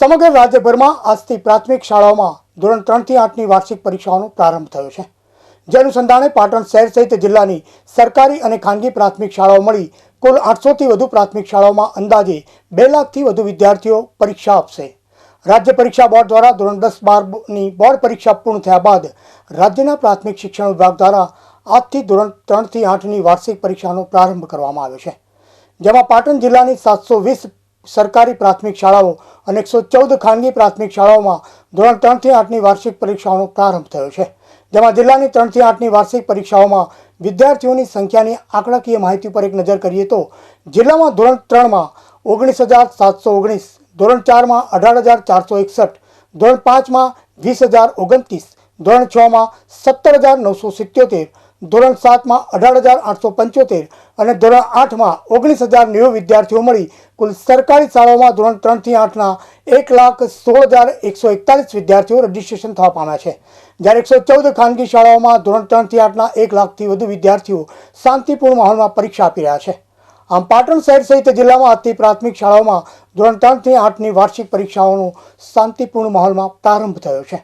સમગ્ર રાજ્યભરમાં આજથી પ્રાથમિક શાળાઓમાં ધોરણ ત્રણથી આઠની વાર્ષિક પરીક્ષાઓનો પ્રારંભ થયો છે. જે અનુસંધાને પાટણ શહેર સહિત જિલ્લાની સરકારી અને ખાનગી પ્રાથમિક શાળાઓ મળી. કુલ આઠસોથી વધુ પ્રાથમિક શાળાઓમાં અંદાજે બે લાખથી વધુ વિદ્યાર્થીઓ પરીક્ષા આપશે. રાજ્ય પરીક્ષા બોર્ડ દ્વારા ધોરણ દસ બારની બોર્ડ પરીક્ષા પૂર્ણ થયા બાદ રાજ્યના પ્રાથમિક શિક્ષણ વિભાગ દ્વારા આજથી ધોરણ ત્રણથી આઠની વાર્ષિક પરીક્ષાનો પ્રારંભ કરવામાં આવ્યો છે. જેમાં પાટણ જિલ્લાની સાતસો વીસ સરકારી પ્રાથમિક શાળાઓ અને એકસો ચૌદ ખાનગી પ્રાથમિક શાળાઓમાં ધોરણ ત્રણથી આઠની વાર્ષિક પરીક્ષાઓનો પ્રારંભ થયો છે, જેમાં જિલ્લાની ત્રણથી આઠની વાર્ષિક પરીક્ષાઓમાં વિદ્યાર્થીઓની સંખ્યાની આંકડાકીય માહિતી પર એક નજર કરીએ તો જિલ્લામાં ધોરણ ત્રણમાં ઓગણીસ હજાર સાતસો ઓગણીસ, ધોરણ ચારમાં અઢાર હજાર ચારસો એકસઠ, ધોરણ પાંચમાં વીસ હજાર ઓગણત્રીસ ધોરણ છમાં સત્તર હજાર નવસો સિત્યોતેર, ધોરણ સાતમાં અઢાર હજાર આઠસો પંચોતેર અને ધોરણ આઠમાં ઓગણીસ હજાર નેવું વિદ્યાર્થીઓ મળી. કુલ સરકારી શાળાઓમાં ધોરણ ત્રણથી આઠના એક લાખ સોળ હજાર એકસો એકતાલીસ વિદ્યાર્થીઓ રજીસ્ટ્રેશન થવા પામ્યા છે. જ્યારે એકસો ચૌદ ખાનગી શાળાઓમાં ધોરણ ત્રણથી આઠના એક લાખથી વધુ વિદ્યાર્થીઓ શાંતિપૂર્ણ માહોલમાં પરીક્ષા આપી રહ્યા છે. આમ પાટણ શહેર સહિત જિલ્લામાં આજથી પ્રાથમિક શાળાઓમાં ધોરણ ત્રણથી આઠની વાર્ષિક પરીક્ષાઓનો શાંતિપૂર્ણ માહોલમાં પ્રારંભ થયો છે.